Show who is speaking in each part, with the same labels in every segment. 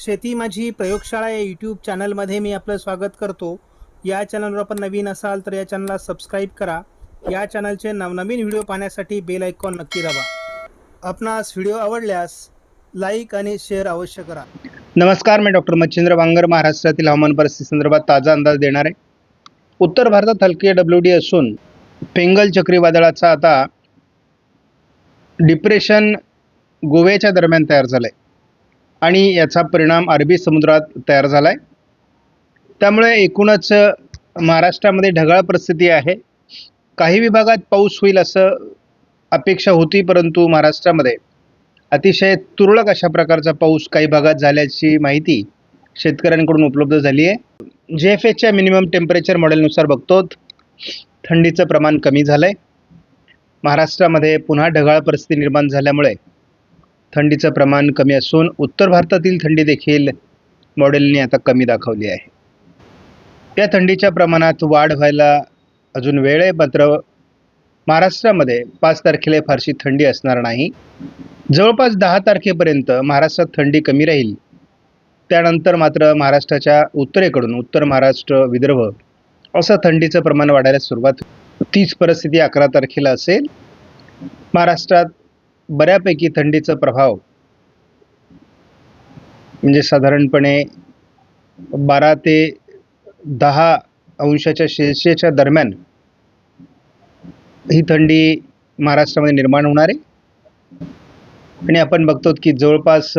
Speaker 1: शेती माझी प्रयोगशाळा या यूट्यूब चॅनलमध्ये मी आपलं स्वागत करतो. या चॅनलवर आपण नवीन असाल तर या चॅनलला सबस्क्राईब करा. या चॅनलचे नवनवीन व्हिडिओ पाहण्यासाठी बेल आयकॉन नक्की दाबा. आपणास व्हिडिओ आवडल्यास लाईक आणि शेअर अवश्य करा.
Speaker 2: नमस्कार मी डॉक्टर मच्छिंद्र वांगर महाराष्ट्रातील हवामान परिस्थिती संदर्भात ताजा अंदाज देणार आहे. उत्तर भारतात हलके डब्ल्यू डी असून पेंगल चक्रीवादळाचा आता डिप्रेशन गोव्याच्या दरम्यान तयार झालं आहे आणि याचा परिणाम अरबी समुद्रात तयार झाला आहे त्यामुळे एकूणच महाराष्ट्रामध्ये ढगाळ परिस्थिती आहे. काही विभागात पाऊस होईल असं अपेक्षा होती परंतु महाराष्ट्रामध्ये अतिशय तुरळक अशा प्रकारचा पाऊस काही भागात झाल्याची माहिती शेतकऱ्यांकडून उपलब्ध झाली आहे. जे एफ एचच्या मिनिमम टेम्परेचर मॉडेलनुसार बघतो. थंडीचं प्रमाण कमी झालं आहे महाराष्ट्रामध्ये पुन्हा ढगाळ परिस्थिती निर्माण झाल्यामुळे थंडीचं प्रमाण कमी असून उत्तर भारतातील थंडी देखील मॉडेलने आता कमी दाखवली आहे. या थंडीच्या प्रमाणात वाढ व्हायला अजून वेळ आहे मात्र महाराष्ट्रामध्ये पाच तारखेला फारशी थंडी असणार नाही. जवळपास दहा तारखेपर्यंत महाराष्ट्रात थंडी कमी राहील. त्यानंतर मात्र महाराष्ट्राच्या उत्तरेकडून उत्तर महाराष्ट्र विदर्भ असं थंडीचं प्रमाण वाढायला सुरुवात तीच परिस्थिती अकरा तारखेला असेल. महाराष्ट्रात बऱ्यापैकी थंडीचा प्रभाव म्हणजे साधारणपणे बारा ते दहा अंशाच्या सेल्सिअसच्या दरम्यान ही थंडी महाराष्ट्रामध्ये निर्माण होणार आहे. आणि आपण बघतो की जवळपास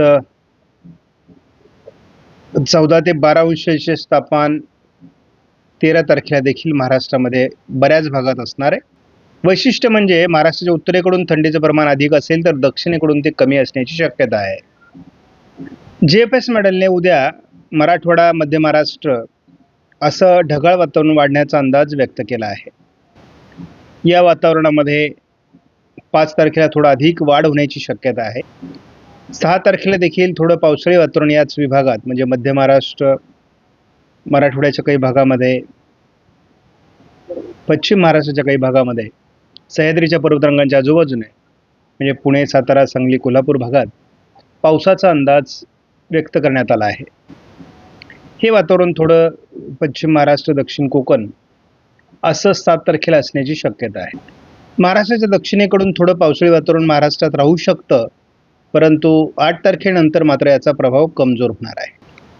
Speaker 2: चौदा ते बारा अंश सेल्सिअस तापमान तेरा तारखेला देखील महाराष्ट्रामध्ये बऱ्याच भागात असणार आहे. वैशिष्ट्य म्हणजे महाराष्ट्राच्या उत्तरेकडून थंडीचं प्रमाण अधिक असेल तर दक्षिणेकडून ते कमी असण्याची शक्यता आहे. जे एफ एस मेडलने उद्या मराठवाडा मध्य महाराष्ट्र असं ढगाळ वातावरण वाढण्याचा अंदाज व्यक्त केला आहे. या वातावरणामध्ये पाच तारखेला थोडं अधिक वाढ होण्याची शक्यता आहे. सहा तारखेला देखील थोडं पावसाळी वातावरण याच विभागात म्हणजे मध्य महाराष्ट्र मराठवाड्याच्या काही भागामध्ये पश्चिम महाराष्ट्राच्या काही भागामध्ये सह्याद्रीच्या पर्वतरांगांच्या आजूबाजूने म्हणजे पुणे सातारा सांगली कोल्हापूर भागात पावसाचा अंदाज व्यक्त करण्यात आला आहे. हे वातावरण थोडं पश्चिम महाराष्ट्र दक्षिण कोकण असं सात तारखेला असण्याची शक्यता आहे. महाराष्ट्राच्या दक्षिणेकडून थोडं पावसाळी वातावरण महाराष्ट्रात राहू शकतं परंतु आठ तारखेनंतर मात्र याचा प्रभाव कमजोर होणार आहे.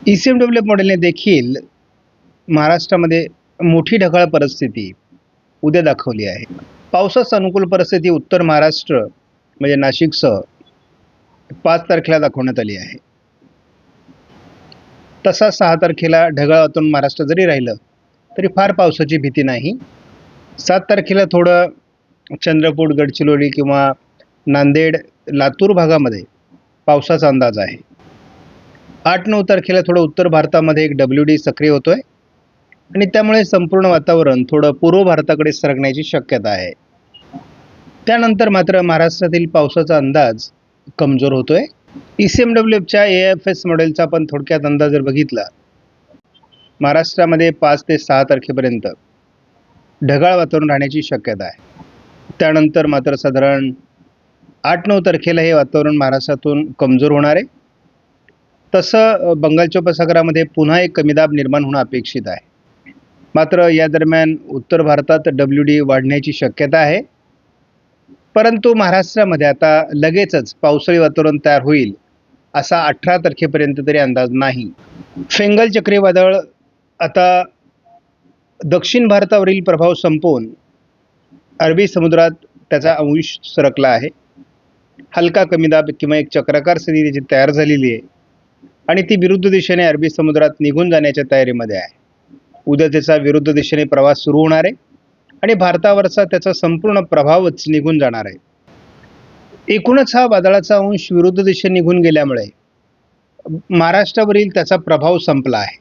Speaker 2: ई सी एम डब्ल्यू मॉडेलने देखील महाराष्ट्रामध्ये मोठी ढगाळ परिस्थिती उद्या दाखवली आहे. पावसास अनुकूल परिस्थिती उत्तर महाराष्ट्र म्हणजे नाशिकसह पाच तारखेला दाखवण्यात आली आहे. तसा सहा तारखेला ढगाळ महाराष्ट्र जरी राहिलं तरी फार पावसाची भीती नाही. सात तारखेला थोडं चंद्रपूर गडचिरोली किंवा नांदेड लातूर भागामध्ये पावसाचा अंदाज आहे. आठ नऊ तारखेला थोडं उत्तर भारतामध्ये एक डब्ल्यू डी सक्रिय होतोय. आणि त्यामुळे संपूर्ण वातावरण थोडं पूर्व भारताकडे सरकण्याची शक्यता आहे. त्यानंतर मात्र महाराष्ट्रातील पावसाचा अंदाज कमजोर होतोय. ई सी एम डब्ल्यू एफच्या ए एफ एस मॉडेलचा आपण थोडक्यात अंदाज जर बघितला महाराष्ट्रामध्ये पाच ते सहा तारखेपर्यंत ढगाळ वातावरण राहण्याची शक्यता आहे. त्यानंतर मात्र साधारण आठ नऊ तारखेला हे वातावरण महाराष्ट्रातून कमजोर होणार आहे. तसं बंगालच्या उपसागरामध्ये पुन्हा एक कमीदाब निर्माण होणं अपेक्षित आहे. मात्र या दरम्यान उत्तर भारतात डब्ल्यू डी वाढण्याची शक्यता आहे. परंतु महाराष्ट्रामध्ये आता लगेचच पावसाळी वातावरण तयार होईल असा अठरा तारखेपर्यंत तरी अंदाज नाही. फेंगल चक्रीवादळ आता दक्षिण भारतावरील प्रभाव संपवून अरबी समुद्रात त्याचा अंश सरकला आहे. हलका कमी दाब किंवा एक चक्राकार स्थिती त्याची तयार झालेली आहे. आणि ती विरुद्ध दिशेने अरबी समुद्रात निघून जाण्याच्या तयारीमध्ये आहे. उद्या त्याचा विरुद्ध दिशेने प्रवास सुरू होणार आहे आणि भारतावरचा त्याचा संपूर्ण प्रभावच निघून जाणार आहे. एकूणच हा वादळाचा अंश विरुद्ध दिशेने निघून गेल्यामुळे महाराष्ट्रावरील त्याचा प्रभाव संपला आहे.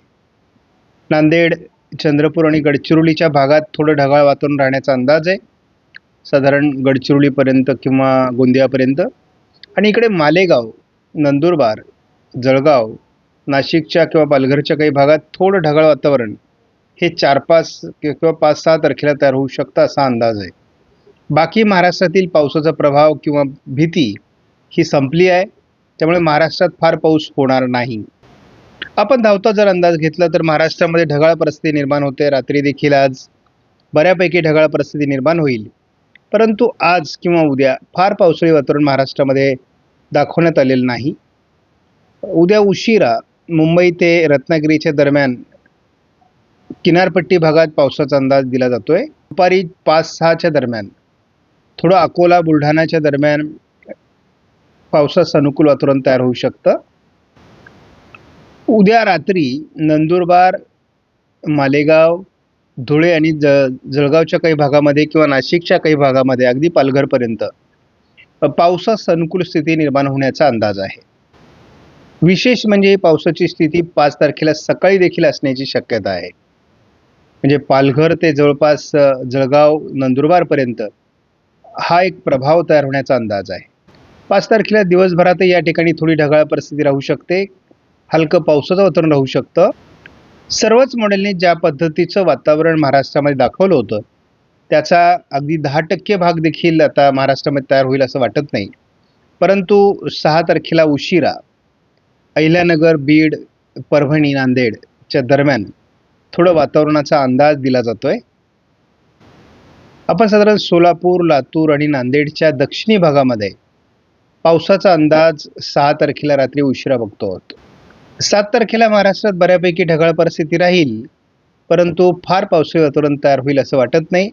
Speaker 2: नांदेड चंद्रपूर आणि गडचिरोलीच्या भागात थोडं ढगाळ वातावरण राहण्याचा अंदाज आहे. साधारण गडचिरोलीपर्यंत किंवा गोंदियापर्यंत. आणि इकडे मालेगाव नंदुरबार जळगाव नाशिकच्या किंवा पालघरच्या काही भागात थोडं ढगाळ वातावरण हे चार पाच किंवा पाच सहा तारखेला तयार होऊ शकतं असा अंदाज आहे. बाकी महाराष्ट्रातील पावसाचा प्रभाव किंवा भीती ही संपली आहे. त्यामुळे महाराष्ट्रात फार पाऊस होणार नाही. आपण धावता जर अंदाज घेतला तर महाराष्ट्रामध्ये ढगाळ परिस्थिती निर्माण होते. रात्री देखील आज बऱ्यापैकी ढगाळ परिस्थिती निर्माण होईल. परंतु आज किंवा उद्या फार पावसाळी वातावरण महाराष्ट्रामध्ये दाखवण्यात आलेलं नाही. उद्या उशिरा मुंबई ते रत्नागिरीच्या दरम्यान किनारपट्टी भागात पावसाचा अंदाज दिला जातो आहे दुपारी पाच सहाच्या दरम्यान थोडं अकोला बुलढाणाच्या दरम्यान पावसास अनुकूल वातावरण तयार होऊ शकतं. उद्या रात्री नंदुरबार मालेगाव धुळे आणि ज जळगावच्या काही भागामध्ये किंवा नाशिकच्या काही भागामध्ये अगदी पालघरपर्यंत पावसास अनुकूल स्थिती निर्माण होण्याचा अंदाज आहे. विशेष म्हणजे पावसाची स्थिती पाच तारखेला सकाळी देखील असण्याची शक्यता आहे. म्हणजे पालघर ते जवळपास जळगाव नंदुरबारपर्यंत हा एक प्रभाव तयार होण्याचा अंदाज आहे. पाच तारखेला दिवसभरातही या ठिकाणी थोडी ढगाळ परिस्थिती राहू शकते. हलकं पावसाचं वातावरण राहू शकतं. सर्वच मॉडेलने ज्या पद्धतीचं वातावरण महाराष्ट्रामध्ये दाखवलं होतं त्याचा अगदी दहा टक्के भाग देखील आता महाराष्ट्रामध्ये तयार होईल असं वाटत नाही. परंतु सहा तारखेला उशिरा अहिल्यानगर बीड परभणी नांदेडच्या दरम्यान थोडं वातावरणाचा अंदाज दिला जातोय. आपण साधारण सोलापूर लातूर आणि नांदेडच्या दक्षिणी भागामध्ये पावसाचा अंदाज सहा तारखेला रात्री उशिरा बघतो आहोत. सात तारखेला महाराष्ट्रात बऱ्यापैकी ढगाळ परिस्थिती राहील परंतु फार पावसाळी वातावरण तयार होईल असं वाटत नाही.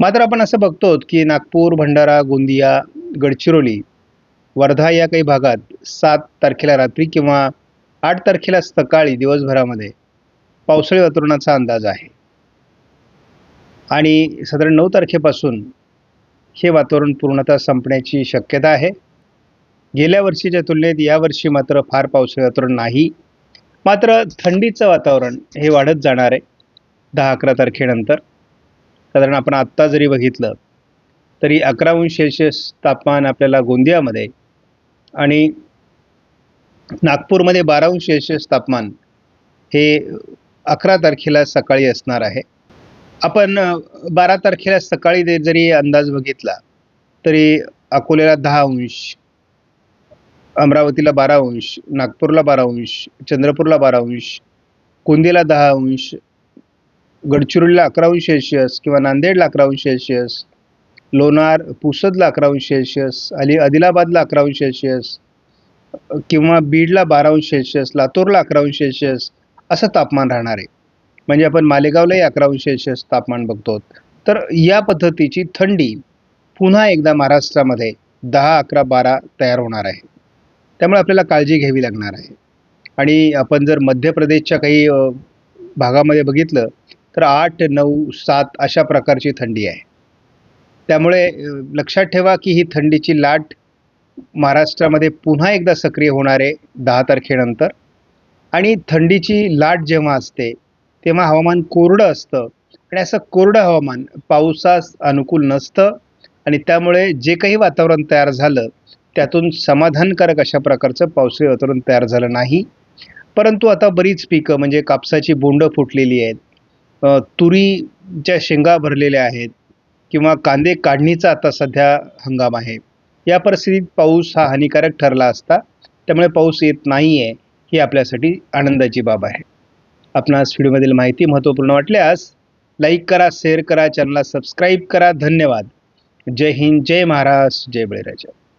Speaker 2: मात्र आपण असं बघतो की नागपूर भंडारा गोंदिया गडचिरोली वर्धा या काही भागात सात तारखेला रात्री किंवा आठ तारखेला सकाळी दिवसभरामध्ये पावसाळी वातावरणाचा अंदाज आहे. आणि साधारण नऊ तारखेपासून हे वातावरण पूर्णतः संपण्याची शक्यता आहे. गेल्या वर्षीच्या तुलनेत यावर्षी मात्र फार पावसाळी वातावरण नाही. मात्र थंडीचं वातावरण हे वाढत जाणार आहे दहा अकरा तारखेनंतर. साधारण आपण आत्ता जरी बघितलं तरी अकरा अंश सेल्शियस तापमान आपल्याला गोंदियामध्ये आणि नागपूरमध्ये बारा अंश सेल्शियस तापमान हे अकरा तारखेला सकाळी असणार आहे. आपण बारा तारखेला सकाळी दे- जरी अंदाज बघितला तरी अकोल्याला दहा अंश अमरावतीला बारा अंश नागपूरला बारा अंश चंद्रपूरला बारा अंश कुंदीला दहा अंश गडचिरोलीला अकरा अंश सेल्शियस किंवा नांदेडला अकरा अंश सेल्शियस लोणार पुसदला अकरा अंश सेल्शियस अली आदिलाबादला अकरा अंश सेल्शियस किंवा बीडला बारा अंश सेल्शियस लातूरला अकरा अंश सेल्शियस असं तापमान राहणार आहे. म्हणजे आपण मालेगावलाही अकरा अंश सेल्सिअस तापमान बघतो. तर या पद्धतीची थंडी पुन्हा एकदा महाराष्ट्रामध्ये दहा अकरा बारा तयार होणार आहे. त्यामुळे आपल्याला काळजी घ्यावी लागणार आहे. आणि आपण जर मध्य प्रदेशच्या काही भागामध्ये बघितलं तर आठ नऊ सात अशा प्रकारची थंडी आहे. त्यामुळे लक्षात ठेवा की ही थंडीची लाट महाराष्ट्रामध्ये पुन्हा एकदा सक्रिय होणार आहे दहा तारखेनंतर. आणि थंडीची लाट जेव्हा असते तेव्हा हवामान कोरडं असतं. आणि असं कोरडं हवामान पावसास अनुकूल नसतं. आणि त्यामुळे जे काही वातावरण तयार झालं त्यातून समाधानकारक अशा प्रकारचं पावसाळी वातावरण तयार झालं नाही. परंतु आता बरीच पिकं म्हणजे कापसाची बोंडं फुटलेली आहेत. तुरीच्या शेंगा भरलेल्या आहेत किंवा कांदे काढणीचा आता सध्या हंगाम आहे. या परिस्थितीत पाऊस हा हानिकारक ठरला असता त्यामुळे पाऊस येत नाही आहे ही आपल्यासाठी आनंदाची बाब आहे. आपणास व्हिडिओमधील माहिती महत्त्वपूर्ण वाटल्यास लाईक करा शेअर करा चॅनलला सबस्क्राईब करा. धन्यवाद. जय हिंद जय महाराष्ट्र जय बळीराजा.